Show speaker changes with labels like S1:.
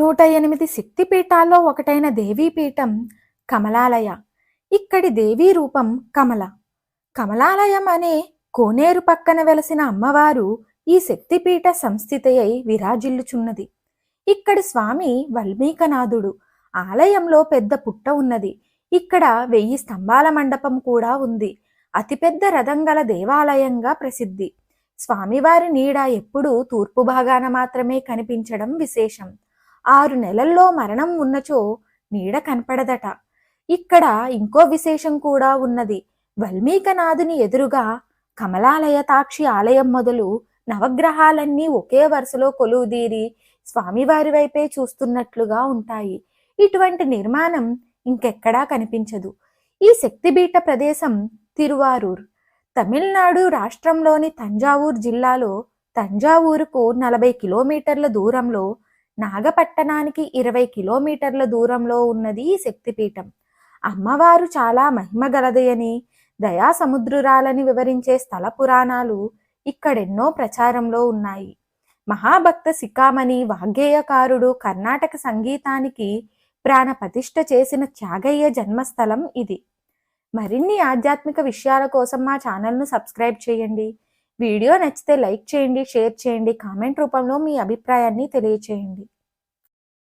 S1: నూట ఎనిమిది శక్తిపీఠాల్లో ఒకటైన దేవీపీఠం కమలాలయ. ఇక్కడి దేవీ రూపం కమల. కమలాలయం అనే కోనేరు పక్కన వెలసిన అమ్మవారు ఈ శక్తిపీఠ సంస్థితయై విరాజిల్లుచున్నది. ఇక్కడి స్వామి వల్మీకనాథుడు. ఆలయంలో పెద్ద పుట్ట ఉన్నది. ఇక్కడ వెయ్యి స్తంభాల మండపం కూడా ఉంది. అతిపెద్ద రథం గల దేవాలయంగా ప్రసిద్ధి. స్వామివారి నీడ ఎప్పుడూ తూర్పు భాగాన మాత్రమే కనిపించడం విశేషం. ఆరు నెలల్లో మరణం ఉన్నచో నీడ కనపడదట. ఇక్కడ ఇంకో విశేషం కూడా ఉన్నది. వల్మీకనాథుని ఎదురుగా కమలాలయతాక్షి ఆలయం మొదలు నవగ్రహాలన్నీ ఒకే వరుసలో కొలువుదీరి స్వామివారి వైపే చూస్తున్నట్లుగా ఉంటాయి. ఇటువంటి నిర్మాణం ఇంకెక్కడా కనిపించదు. ఈ శక్తిపీఠ ప్రదేశం తిరువారూర్. తమిళనాడు రాష్ట్రంలోని తంజావూర్ జిల్లాలో తంజావూరుకు నలభై కిలోమీటర్ల దూరంలో నాగపట్టణానికి ఇరవై కిలోమీటర్ల దూరంలో ఉన్నది ఈ శక్తిపీఠం. అమ్మవారు చాలా మహిమగలదయని దయా సముద్రురాలని వివరించే స్థల పురాణాలు ఇక్కడెన్నో ప్రచారంలో ఉన్నాయి. మహాభక్త సికామణి వాగ్గేయకారుడు కర్ణాటక సంగీతానికి ప్రాణప్రతిష్ఠ చేసిన త్యాగయ్య జన్మస్థలం ఇది. మరిన్ని ఆధ్యాత్మిక విషయాల కోసం మా ఛానల్ను సబ్స్క్రైబ్ చేయండి. వీడియో నచ్చితే లైక్ చేయండి షేర్ చేయండి కామెంట్ రూపంలో మీ అభిప్రాయాన్ని తెలియచేయండి.